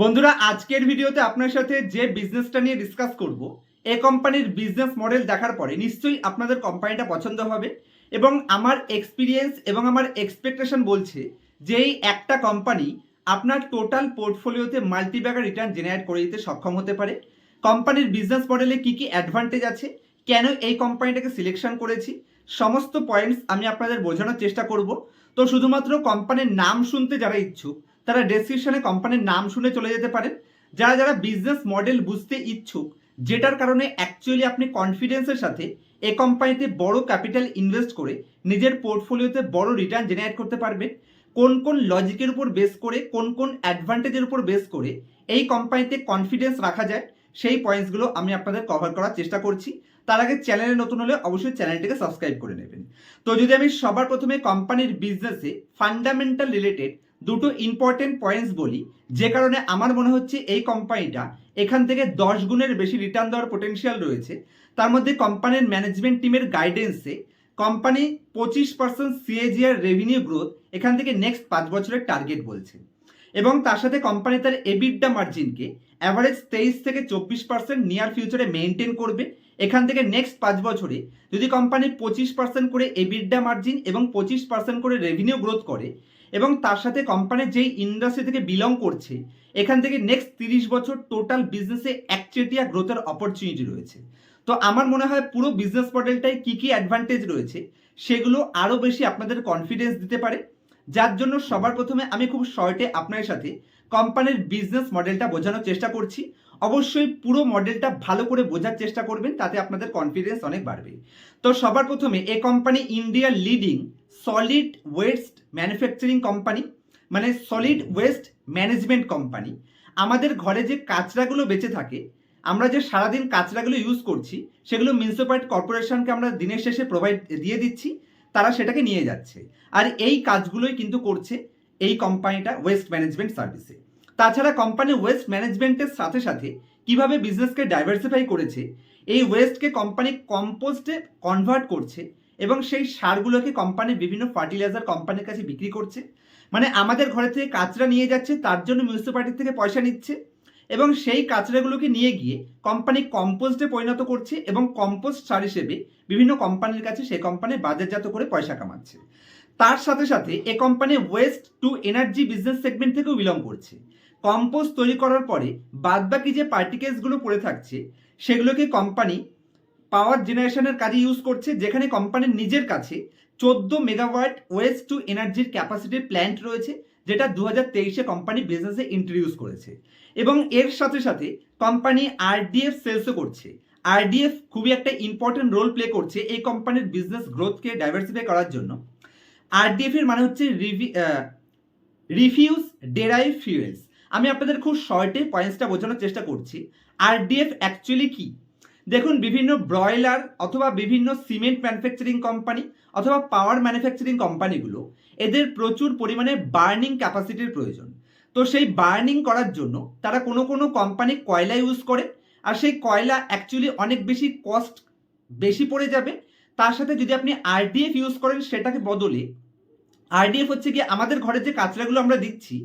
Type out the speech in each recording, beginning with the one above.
বন্ধুরা, আজকের ভিডিওতে আপনার সাথে যে বিজনেসটা নিয়ে ডিসকাস করব, এ কোম্পানির বিজনেস মডেল দেখার পরে নিশ্চয়ই আপনাদের কোম্পানিটা পছন্দ হবে এবং আমার এক্সপিরিয়েন্স এবং আমার এক্সপেকটেশন বলছে যে এই একটা কোম্পানি আপনার টোটাল পোর্টফোলিওতে মাল্টিব্যাগার রিটার্ন জেনারেট করে দিতে সক্ষম হতে পারে। কোম্পানির বিজনেস মডেলে কি কি অ্যাডভান্টেজ আছে, কেন এই কোম্পানিটাকে সিলেকশন করেছি, সমস্ত পয়েন্টস আমি আপনাদের বোঝানোর চেষ্টা করব। তো শুধুমাত্র কোম্পানির নাম শুনতে যারা ইচ্ছুক তারা ডেসক্রিপশনে কোম্পানির নাম শুনে চলে যেতে পারেন। যারা যারা বিজনেস মডেল বুঝতে ইচ্ছুক, যেটার কারণে অ্যাকচুয়ালি আপনি কনফিডেন্সের সাথে এ কোম্পানিতে বড় ক্যাপিটাল ইনভেস্ট করে নিজের পোর্টফোলিওতে বড় রিটার্ন জেনারেট করতে পারবেন। কোন কোন লজিকের উপর বেস করে, কোন কোন অ্যাডভান্টেজের উপর বেস করে এই কোম্পানিতে কনফিডেন্স রাখা যায়, সেই পয়েন্টসগুলো আমি আপনাদের কভার করার চেষ্টা করছি। তার আগে চ্যানেলে নতুন হলে অবশ্যই চ্যানেলটিকে সাবস্ক্রাইব করে নেবেন। তো যদি আমি সবার প্রথমে কোম্পানির বিজনেসে ফান্ডামেন্টাল রিলেটেড দুটো ইম্পর্টেন্ট পয়েন্টস বলি, যে কারণে আমার মনে হচ্ছে এই কোম্পানিটা এখান থেকে দশ গুণের বেশি রিটার্ন দেওয়ার পোটেনশিয়াল রয়েছে। তার মধ্যে কোম্পানির ম্যানেজমেন্ট টিমের গাইডেন্সে কোম্পানি পঁচিশ পার্সেন্ট সিএজিআর রেভিনিউ গ্রোথ এখান থেকে নেক্সট পাঁচ বছরের টার্গেট বলছে। এবং তার সাথে কোম্পানি তার এবিডা মার্জিনকে অ্যাভারেজ তেইশ থেকে চব্বিশ পার্সেন্ট নিয়ার ফিউচারে মেনটেন করবে। এখান থেকে নেক্সট পাঁচ বছরে যদি কোম্পানি পঁচিশ পার্সেন্ট করে এবিডা মার্জিন এবং পঁচিশ পার্সেন্ট করে রেভিনিউ গ্রোথ করে এবং তার সাথে কোম্পানির যেই ইন্ডাস্ট্রি থেকে বিলং করছে, এখান থেকে নেক্সট তিরিশ বছর টোটাল বিজনেসে একচেটিয়া গ্রোথের অপরচুনিটি রয়েছে। তো আমার মনে হয় পুরো বিজনেস মডেলটায় কী কী অ্যাডভান্টেজ রয়েছে, সেগুলো আরও বেশি আপনাদের কনফিডেন্স দিতে পারে। যার জন্য সবার প্রথমে আমি খুব শর্টে আপনার সাথে কোম্পানির বিজনেস মডেলটা বোঝানোর চেষ্টা করছি। অবশ্যই পুরো মডেলটা ভালো করে বোঝার চেষ্টা করবেন, তাতে আপনাদের কনফিডেন্স অনেক বাড়বে। তো সবার প্রথমে এ কোম্পানি ইন্ডিয়ার leading solid waste manufacturing company মানে সলিড ওয়েস্ট ম্যানেজমেন্ট কোম্পানি আমাদের ঘরে যে কাঁচরাগুলো বেঁচে থাকে, আমরা যে সারাদিন কাঁচরাগুলো ইউজ করছি, সেগুলো মিউনিসিপ্যালিটি কর্পোরেশনকে আমরা দিনের শেষে প্রোভাইড দিয়ে দিচ্ছি, তারা সেটাকে নিয়ে যাচ্ছে। আর এই কাজগুলোই কিন্তু করছে এই কোম্পানিটা ওয়েস্ট ম্যানেজমেন্ট সার্ভিসে তাছাড়া কোম্পানি ওয়েস্ট ম্যানেজমেন্টের সাথে সাথে কীভাবে বিজনেসকে ডাইভার্সিফাই করেছে, এই ওয়েস্টকে কোম্পানি কম্পোস্টে কনভার্ট করছে এবং সেই সারগুলোকে কোম্পানি বিভিন্ন ফার্টিলাইজার কোম্পানির কাছে বিক্রি করছে। মানে আমাদের ঘরে থেকে কাঁচরা নিয়ে যাচ্ছে, তার জন্য মিউনিসিপ্যালিটি থেকে পয়সা নিচ্ছে এবং সেই কাঁচরাগুলোকে নিয়ে গিয়ে কোম্পানি কম্পোস্টে পরিণত করছে এবং কম্পোস্ট সার হিসেবে বিভিন্ন কোম্পানির কাছে সেই কোম্পানি বাজারজাত করে পয়সা কামাচ্ছে। তার সাথে সাথে এ company waste to energy business segment থেকেও বিলং করছে। কম্পোস্ট তৈরি করার পরে বাদবাকি যে পার্টিকেলসগুলো পড়ে থাকছে, সেগুলোকে কোম্পানি পাওয়ার জেনারেশনের কাজে ইউজ করছে, যেখানে কোম্পানির নিজের কাছে চোদ্দ মেগাওয়াট ওয়েস্ট টু এনার্জির ক্যাপাসিটির প্ল্যান্ট রয়েছে, যেটা দু হাজার তেইশে কোম্পানি বিজনেসে ইন্ট্রোডিউস করেছে। এবং এর সাথে সাথে কোম্পানি আরডিএফ সেলসও করছে। আরডিএফ খুবই একটা ইম্পর্টেন্ট রোল প্লে করছে এই কোম্পানির বিজনেস গ্রোথকে ডাইভার্সিফাই করার জন্য। আরডিএফ এর মানে হচ্ছে রিফিউজ ডেরাইভ ফিউয়েলস আমি আপনাদের খুব শর্টে পয়েন্টসটা বোঝানোর চেষ্টা করছি। আরডিএফ অ্যাকচুয়ালি কি? দেখুন, বিভিন্ন ব্রয়লার অথবা বিভিন্ন সিমেন্ট ম্যানুফ্যাকচারিং কোম্পানি অথবা পাওয়ার ম্যানুফ্যাকচারিং কোম্পানিগুলো এদের প্রচুর পরিমাণে বার্নিং ক্যাপাসিটির প্রয়োজন। তো সেই বার্নিং করার জন্য তারা কোনো কোনো কোম্পানি কয়লা ইউজ করে আর সেই কয়লা অ্যাকচুয়ালি অনেক বেশি কস্ট বেশি পড়ে যাবে। তার সাথে যদি আপনি আরডিএফ ইউজ করেন সেটাকে বদলে আরডিএফ হচ্ছে কি আমাদের ঘরে যে কাঁচরাগুলো আমরা দিচ্ছি,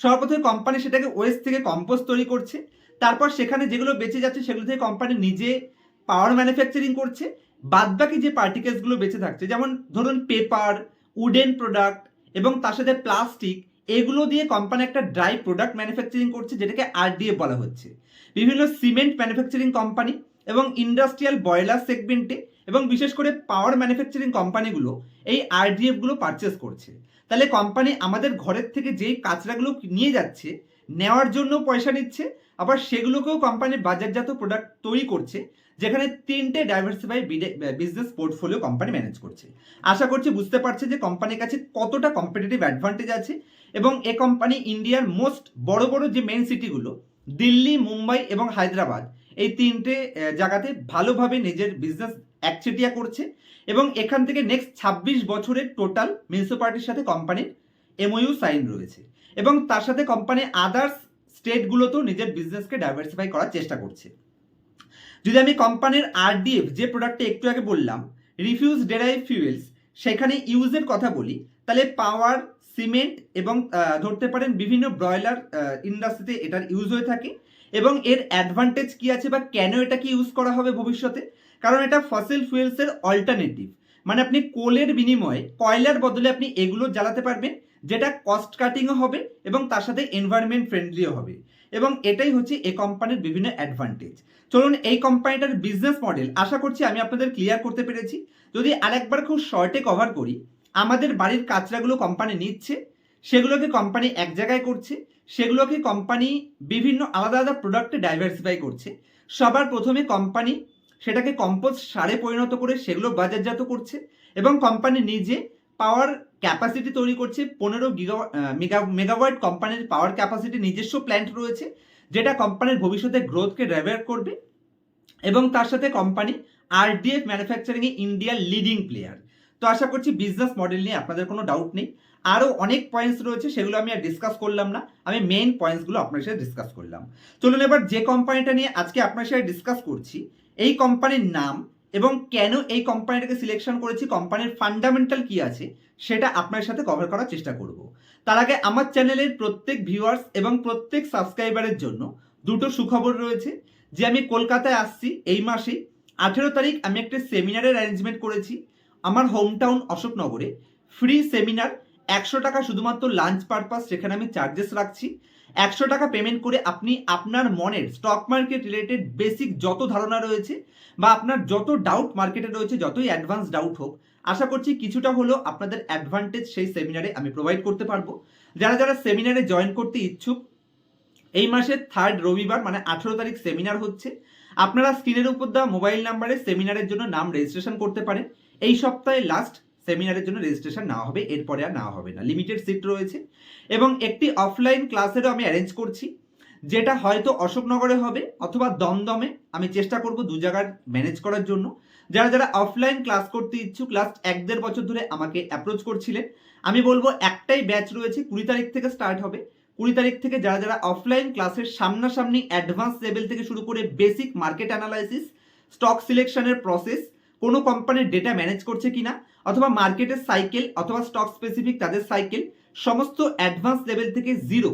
সর্বপ্রথমে কোম্পানি সেটাকে ওয়েস্ট থেকে কম্পোস্ট তৈরি করছে। তারপর সেখানে যেগুলো বেঁচে যাচ্ছে সেগুলো থেকে কোম্পানি নিজে পাওয়ার ম্যানুফ্যাকচারিং করছে, বাদবাকি যে পার্টিকেলসগুলো বেঁচে থাকছে, যেমন ধরুন পেপার উডেন প্রোডাক্ট এবং তার সাথে প্লাস্টিক এগুলো দিয়ে কোম্পানি একটা ড্রাই প্রোডাক্ট ম্যানুফ্যাকচারিং করছে, যেটাকে আরডিএফ বলা হচ্ছে। বিভিন্ন সিমেন্ট ম্যানুফ্যাকচারিং কোম্পানি এবং ইন্ডাস্ট্রিয়াল বয়লার সেগমেন্টে এবং বিশেষ করে পাওয়ার ম্যানুফ্যাকচারিং কোম্পানিগুলো এই আরডিএফগুলো পারচেস করছে। তাহলে কোম্পানি আমাদের ঘরের থেকে যেই কাঁচরাগুলো নিয়ে যাচ্ছে, নেওয়ার জন্য পয়সা নিচ্ছে আবার সেগুলোকেও কোম্পানির বাজারজাত প্রোডাক্ট তৈরি করছে, যেখানে তিনটে diversify business portfolio company manage করছে। আশা করছি বুঝতে পারছে যে কোম্পানির কাছে কতটা কম্পিটিটিভ অ্যাডভান্টেজ আছে এবং এ কোম্পানি ইন্ডিয়ার মোস্ট বড় বড় যে মেন সিটিগুলো দিল্লি, মুম্বাই এবং হায়দ্রাবাদ, এই তিনটে জায়গাতে ভালোভাবে নিজের বিজনেস একচেটিয়া করছে এবং এখান থেকে নেক্সট ছাব্বিশ বছরের টোটাল মিউনিসিপালিটির সাথে কোম্পানির এমওইউ সাইন রয়েছে এবং তার সাথে কোম্পানি আদার্স স্টেটগুলোতেও নিজের বিজনেসকে ডাইভার্সিফাই করার চেষ্টা করছে। যদি আমি কোম্পানির আরডিএফ যে প্রোডাক্টটা একটু আগে বললাম রিফিউজ ডেরাইভ ফিউয়েলস সেখানে ইউজের কথা বলি, তাহলে পাওয়ার সিমেন্ট এবং ধরতে পারেন বিভিন্ন ব্রয়লার ইন্ডাস্ট্রিতে এটার ইউজ হয়ে থাকে এবং এর অ্যাডভান্টেজ কি আছে বা কেন এটাকে ইউজ করা হবে ভবিষ্যতে? কারণ এটা ফসিল ফুয়েলসের অল্টারনেটিভ মানে আপনি কোলের বিনিময়ে কয়লার বদলে আপনি এগুলো জ্বালাতে পারবেন, যেটা কস্ট কাটিংও হবে এবং তার সাথে এনভায়রনমেন্ট ফ্রেন্ডলিও হবে। এবং এটাই হচ্ছে এই কোম্পানির বিভিন্ন অ্যাডভান্টেজ চলুন এই কোম্পানিটার বিজনেস মডেল আশা করছি আমি আপনাদের ক্লিয়ার করতে পেরেছি। যদি আরেকবার খুব শর্টে কভার করি, আমাদের বাড়ির কাচরাগুলো কোম্পানি নিচ্ছে, সেগুলোকে কোম্পানি এক জায়গায় করছে, সেগুলোকে কোম্পানি বিভিন্ন আলাদা আলাদা প্রোডাক্টে ডাইভার্সিফাই করছে। সবার প্রথমে কোম্পানি সেটাকে কম্পোজ সারে পরিণত করে সেগুলো বাজারজাত করছে এবং কোম্পানি নিজে পাওয়ার ক্যাপাসিটি তৈরি করছে। পনেরো গিগা মেগা মেগাওয়াট কোম্পানির পাওয়ার ক্যাপাসিটি নিজস্ব প্ল্যান্ট রয়েছে, যেটা কোম্পানির ভবিষ্যতে গ্রোথকে ড্রাইভার করবে এবং তার সাথে কোম্পানি আরডিএফ ম্যানুফ্যাকচারিংয়ে ইন্ডিয়ার লিডিং প্লেয়ার তো আশা করছি বিজনেস মডেল নিয়ে আপনাদের কোনো ডাউট নেই। আরও অনেক পয়েন্টস রয়েছে, সেগুলো আমি আর ডিসকাস করলাম না। আমি মেইন পয়েন্টসগুলো আপনার সাথে ডিসকাস করলাম। চলুন এবার যে কোম্পানিটা নিয়ে আজকে আপনার সাথে ডিসকাস করছি এই কোম্পানির নাম এবং কেন এই কোম্পানিটাকে সিলেকশন করেছি কোম্পানির ফান্ডামেন্টাল কি আছে, সেটা আপনার সাথে কভার করার চেষ্টা করব। তার আগে আমার চ্যানেলের প্রত্যেক ভিউয়ার্স এবং প্রত্যেক সাবস্ক্রাইবারের জন্য দুটো সুখবর রয়েছে। যে আমি কলকাতায় আসছি এই মাসে, আঠেরো তারিখ আমি একটা সেমিনারের অ্যারেঞ্জমেন্ট করেছি আমার হোম টাউন অশোকনগরে। ফ্রি সেমিনার একশো টাকা শুধুমাত্র লাঞ্চ পারপাস সেখানে আমি চার্জেস রাখছি। একশো টাকা পেমেন্ট করে আপনি আপনার মনের স্টক মার্কেট রিলেটেড বেসিক যত ধারণা রয়েছে বা আপনার যত ডাউট মার্কেটে রয়েছে, যতই অ্যাডভান্স ডাউট হোক, আশা করছি কিছুটা হলেও আপনাদের অ্যাডভান্টেজ সেই সেমিনারে আমি প্রোভাইড করতে পারব। যারা যারা সেমিনারে জয়েন করতে ইচ্ছুক, এই মাসের থার্ড রবিবার মানে আঠেরো তারিখ সেমিনার হচ্ছে। আপনারা স্ক্রিনের উপর দেওয়া মোবাইল নাম্বারে সেমিনারের জন্য নাম রেজিস্ট্রেশন করতে পারেন। এই সপ্তাহে লাস্ট সেমিনারের জন্য রেজিস্ট্রেশন নেওয়া হবে, এরপরে আর নেওয়া হবে না। লিমিটেড সিট রয়েছে এবং একটি অফলাইন ক্লাসেরও আমি অ্যারেঞ্জ করছি, যেটা হয়তো অশোকনগরে হবে অথবা দমদমে। আমি চেষ্টা করব দু জায়গার ম্যানেজ করার জন্য। যারা যারা অফলাইন ক্লাস করতে ইচ্ছুক লাস্ট এক দেড় বছর ধরে আমাকে অ্যাপ্রোচ করছিলেন, আমি বলব একটাই ব্যাচ রয়েছে, কুড়ি তারিখ থেকে স্টার্ট হবে। কুড়ি তারিখ থেকে যারা যারা অফলাইন ক্লাসের সামনাসামনি অ্যাডভান্স লেভেল থেকে শুরু করে বেসিক মার্কেট অ্যানালাইসিস স্টক সিলেকশনের প্রসেস কোনো কোম্পানির ডেটা ম্যানেজ করছে কিনা, অথবা মার্কেটের সাইকেল অথবা স্টক স্পেসিফিক তাদের সাইকেল সমস্ত অ্যাডভান্স লেভেল থেকে জিরো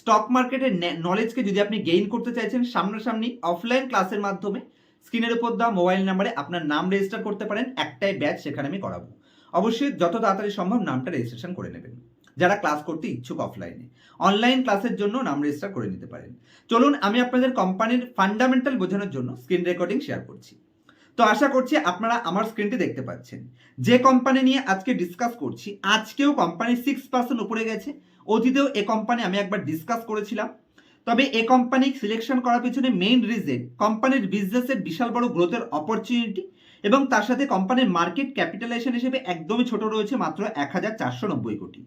স্টক মার্কেটের নলেজকে যদি আপনি গেইন করতে চাইছেন সামনাসামনি অফলাইন ক্লাসের মাধ্যমে স্ক্রিনের উপর দেওয়া মোবাইল নাম্বারে আপনার নাম রেজিস্টার করতে পারেন, একটাই ব্যাচ সেখানে আমি করাবো। অবশ্যই যত তাড়াতাড়ি সম্ভব নামটা রেজিস্ট্রেশন করে নেবেন। যারা ক্লাস করতে ইচ্ছুক অফলাইনে অনলাইন ক্লাসের জন্য নাম রেজিস্টার করে নিতে পারেন। চলুন আমি আপনাদের কোম্পানির ফান্ডামেন্টাল বোঝানোর জন্য স্ক্রিন রেকর্ডিং শেয়ার করছি। তো আশা করছি আপনারা আমার স্ক্রিনটি দেখতে পাচ্ছেন। যে কোম্পানি নিয়ে আজকে ডিসকাস করছি, আজকেও কোম্পানি সিক্স পার্সেন্ট উপরে গেছে। অতীতেও এ কোম্পানি আমি একবার ডিসকাস করেছিলাম। তবে এ কোম্পানি সিলেকশন করার পিছনে মেইন রিজন কোম্পানির বিজনেসের বিশাল বড় গ্রোথের অপরচুনিটি এবং তার সাথে কোম্পানির মার্কেট ক্যাপিটালাইজেশন হিসেবে একদমই ছোট রয়েছে, মাত্র এক হাজার চারশো নব্বই কোটি।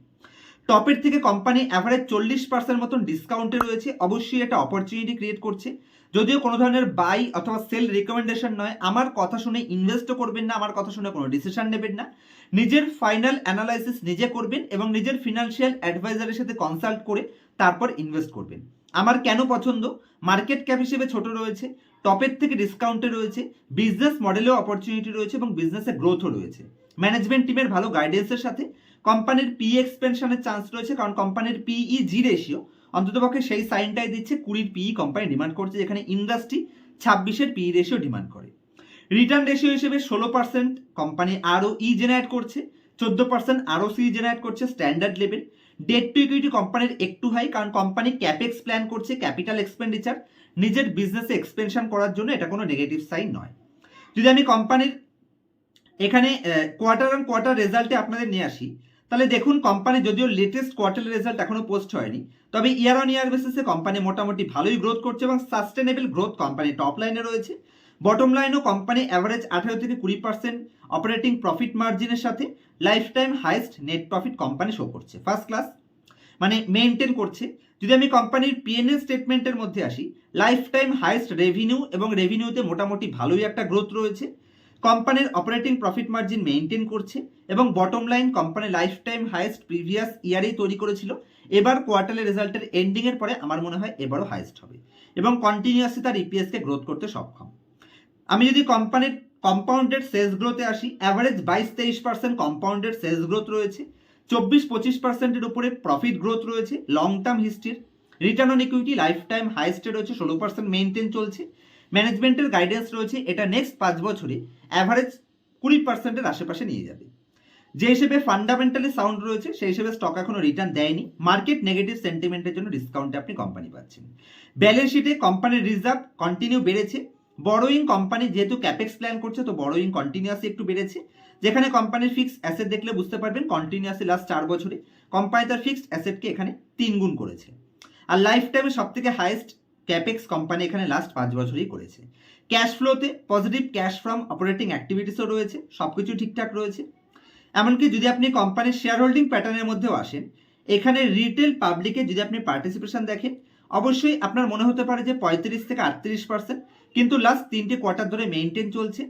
টপের থেকে কোম্পানি অ্যাভারেজ চল্লিশ পার্সেন্ট মতন ডিসকাউন্টে রয়েছে। অবশ্যই এটা অপরচুনিটি ক্রিয়েট করছে। যদিও কোনো ধরনের বাই অথবা সেল রিকমেন্ডেশন নয়, আমার কথা শুনে ইনভেস্টও করবেন না, আমার কথা শুনে কোনো ডিসিশন নেবেন না। নিজের ফাইনাল অ্যানালাইসিস নিজে করবেন এবং নিজের ফিনান্সিয়াল অ্যাডভাইজারের সাথে কনসাল্ট করে তারপর ইনভেস্ট করবেন। আমার কেন পছন্দ? মার্কেট ক্যাপ হিসেবে ছোট রয়েছে টপের থেকে ডিসকাউন্টে রয়েছে বিজনেস মডেলেও অপরচুনিটি রয়েছে এবং বিজনেসে গ্রোথও রয়েছে। ম্যানেজমেন্ট টিমের ভালো গাইডেন্সের সাথে কোম্পানির পি এক্সপেনশনের চান্স রয়েছে, কারণ কোম্পানির পিই জি রেশিও অন্ততপক্ষে সেই সাইনটাই দিচ্ছে কুড়ির পিই কোম্পানি ডিমান্ড করছে, যেখানে ইন্ডাস্ট্রি ছাব্বিশের পিই রেশিও ডিমান্ড করে। রিটার্ন রেশিও হিসেবে ষোলো পার্সেন্ট কোম্পানি আরও ই জেনারেট করছে, চোদ্দ পার্সেন্ট আরও সি জেনারেট করছে standard level debt to equity কোম্পানির একটু হাই কারণ কোম্পানি ক্যাপেক্স প্ল্যান করছে ক্যাপিটাল এক্সপেন্ডিচার নিজের বিজনেসে এক্সপেনশন করার জন্য এটা কোনো নেগেটিভ সাইন নয়। যদি আমি কোম্পানির এখানে কোয়ার্টার অন কোয়ার্টার রেজাল্টে আপনাদের নিয়ে আসি, তাহলে দেখুন কোম্পানি যদিও লেটেস্ট কোয়ার্টার রেজাল্ট এখনও পোস্ট হয়নি তবে ইয়ার অন ইয়ার বেসিসে কোম্পানি মোটামুটি ভালোই গ্রোথ করছে এবং সাস্টেনেবল গ্রোথ কোম্পানি টপ লাইনে রয়েছে। বটম লাইনও কোম্পানি অ্যাভারেজ আঠারো থেকে কুড়ি পার্সেন্ট অপারেটিং প্রফিট মার্জিনের সাথে life time highest net profit company show করছে। ফার্স্ট ক্লাস মানে মেনটেন করছে। যদি আমি কোম্পানির পিএনএল স্টেটমেন্টের মধ্যে আসি লাইফ টাইম হাইস্ট রেভিনিউ এবং রেভিনিউতে মোটামুটি ভালোই একটা গ্রোথ রয়েছে। কোম্পানির অপারেটিং প্রফিট মার্জিন মেনটেন করছে এবং bottom line company life time highest previous ইয়ারেই তৈরি করেছিল। এবার কোয়ার্টারলি রেজাল্টের এন্ডিংয়ের পরে আমার মনে হয় এবারও হাইস্ট হবে এবং কন্টিনিউয়াসলি তার ইপিএসকে গ্রোথ করতে সক্ষম। আমি যদি কোম্পানির কম্পাউন্ডেড সেলস গ্রোথে আসি অ্যাভারেজ বাইশ তেইশ পার্সেন্ট কম্পাউন্ডেড সেলস গ্রোথ রয়েছে চব্বিশ পঁচিশ পার্সেন্টের উপরে প্রফিট গ্রোথ রয়েছে long term হিস্ট্রির return on equity life time হাইস্টে রয়েছে, ষোলো পার্সেন্ট মেনটেন চলছে। ম্যানেজমেন্টের গাইডেন্স রয়েছে, এটা নেক্সট পাঁচ বছরে অ্যাভারেজ কুড়ি পার্সেন্টের আশেপাশে নিয়ে যাবে। যে হিসেবে ফান্ডামেন্টালি সাউন্ড রয়েছে, সেই হিসেবে স্টক এখনও রিটার্ন দেয়নি। মার্কেট নেগেটিভ সেন্টিমেন্টের জন্য ডিসকাউন্টে আপনি কোম্পানি পাচ্ছেন। ব্যালেন্স শিটে কোম্পানির রিজার্ভ কন্টিনিউ বেড়েছে। বড়োইং কোম্পানি যেহেতু ক্যাপেক্স প্ল্যান করছে, তো বড়োইং কন্টিনিউয়াসলি একটু বেড়েছে। যেখানে কোম্পানির ফিক্সড অ্যাসেট দেখলে বুঝতে পারবেন কন্টিনিউয়াসলি লাস্ট চার বছরে কোম্পানি তার ফিক্সড অ্যাসেটকে এখানে তিন গুণ করেছে। আর লাইফ টাইমে সব থেকে হাইয়েস্ট ক্যাপেক্স কোম্পানি এখানে লাস্ট পাঁচ বছরেই করেছে। ক্যাশ ফ্লোতে পজিটিভ ক্যাশ ফ্রম অপারেটিং অ্যাক্টিভিটিসও রয়েছে সব কিছু ঠিকঠাক রয়েছে। এমনকি যদি আপনি কোম্পানির শেয়ার হোল্ডিং প্যাটার্নের মধ্যেও আসেন, এখানে রিটেল পাবলিকে যদি আপনি পার্টিসিপেশন দেখেন, অবশ্যই আপনার মনে হতে পারে যে পঁয়ত্রিশ থেকে আটত্রিশ পার্সেন্ট কিন্তু লাস্ট তিনটে কোয়ার্টার ধরে মেনটেন চলছে।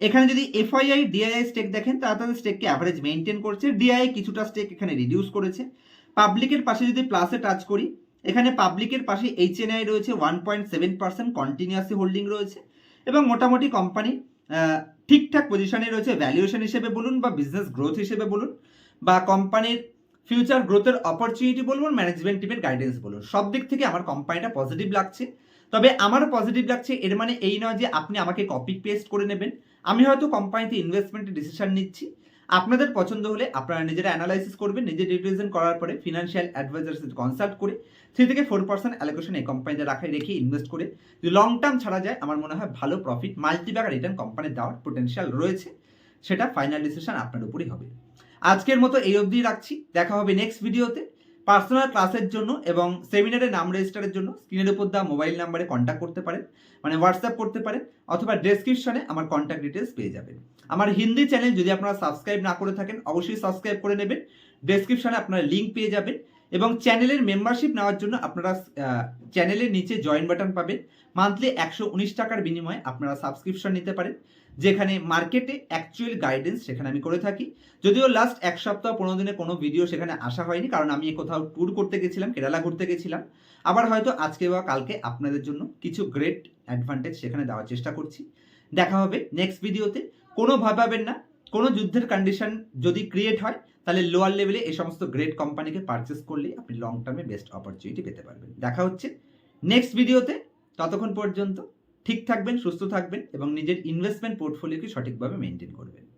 এখানে যদি এফআইআই ডিআইআই স্টেক দেখেন তারা তাদের স্টেককে অ্যাভারেজ মেনটেন করছে। ডিআই কিছুটা স্টেক এখানে রিডিউস করেছে। পাবলিকের পাশে যদি প্লাসে টাচ করি, এখানে পাবলিকের পাশে এইচএনআই রয়েছে one point seven percent continuously holding রয়েছে। এবং মোটামুটি কোম্পানি ঠিকঠাক পজিশনে রয়েছে। ভ্যালুয়েশন হিসেবে বলুন বা বিজনেস গ্রোথ হিসেবে বলুন বা কোম্পানির ফিউচার গ্রোথের অপরচুনিটি বলুন ম্যানেজমেন্ট টিমের গাইডেন্স বলুন। সব দিক থেকে আমার কোম্পানিটা পজিটিভ লাগছে। তবে আমার পজিটিভ লাগছে, এর মানে এই নয় যে আপনি আমাকে কপি পেস্ট করে নেবেন। আমি হয়তো কোম্পানিতে ইনভেস্টমেন্টের ডিসিশন নিচ্ছি। আপনাদের পছন্দ হলে আপনারা নিজেরা অ্যানালাইসিস করবেন, নিজে ডিভিশন করার পরে ফিনান্সিয়াল অ্যাডভাইজার কনসাল্ট করে থ্রি থেকে ফোর পার্সেন্ট অ্যালোকেশন এই কোম্পানিতে রাখায় রেখে ইনভেস্ট করে, যদি লং টার্ম ছাড়া যায়, আমার মনে হয় ভালো প্রফিট মাল্টিব্যাগার রিটার্ন কোম্পানি দেওয়ার পোটেন্সিয়াল রয়েছে, সেটা ফাইনাল ডিসিশন আপনার উপরই হবে। আজকের মতো এই অবধি রাখছি, দেখা হবে নেক্সট ভিডিওতে পার্সোনাল ক্লাসের জন্য এবং সেমিনারে নাম রেজিস্টারের জন্য স্ক্রিনের উপর দেওয়া মোবাইল নাম্বারে কন্ট্যাক্ট করতে পারেন। মানে হোয়াটসঅ্যাপ করতে পারেন অথবা ডেসক্রিপশনে আমার কন্ট্যাক্ট ডিটেলস পেয়ে যাবেন। আমার হিন্দি চ্যানেল যদি আপনারা সাবস্ক্রাইব না করে থাকেন, অবশ্যই সাবস্ক্রাইব করে নেবেন। ডেসক্রিপশনে আপনারা লিঙ্ক পেয়ে যাবেন এবং চ্যানেলের মেম্বারশিপ নেওয়ার জন্য আপনারা চ্যানেলের নিচে জয়েন বাটন পাবেন। মান্থলি একশো উনিশ টাকার বিনিময়ে আপনারা সাবস্ক্রিপশন নিতে পারেন। যেখানে মার্কেটে অ্যাকচুয়াল গাইডেন্স সেখানে আমি করে থাকি। যদিও লাস্ট এক সপ্তাহ পনেরো দিনে কোনো ভিডিও সেখানে আসা হয়নি, কারণ আমি কোথাও ট্যুর করতে গেছিলাম, কেরালা ঘুরতে গেছিলাম। আবার হয়তো আজকে বা কালকে আপনাদের জন্য কিছু গ্রেট অ্যাডভান্টেজ সেখানে দেওয়ার চেষ্টা করছি। দেখা হবে নেক্সট ভিডিওতে কোনো ভাবাবেন না, কোনো যুদ্ধের কন্ডিশন যদি ক্রিয়েট হয়, তাহলে লোয়ার লেভেলে এই সমস্ত গ্রেট কোম্পানিকে পারচেস করলেই আপনি লং টার্মে বেস্ট অপরচুনিটি পেতে পারবেন। দেখা হচ্ছে নেক্সট ভিডিওতে ততক্ষণ পর্যন্ত ঠিক থাকবেন সুস্থ থাকবেন এবং নিজের ইনভেস্টমেন্ট পোর্টফোলিওকে সঠিকভাবে মেনটেন করবেন।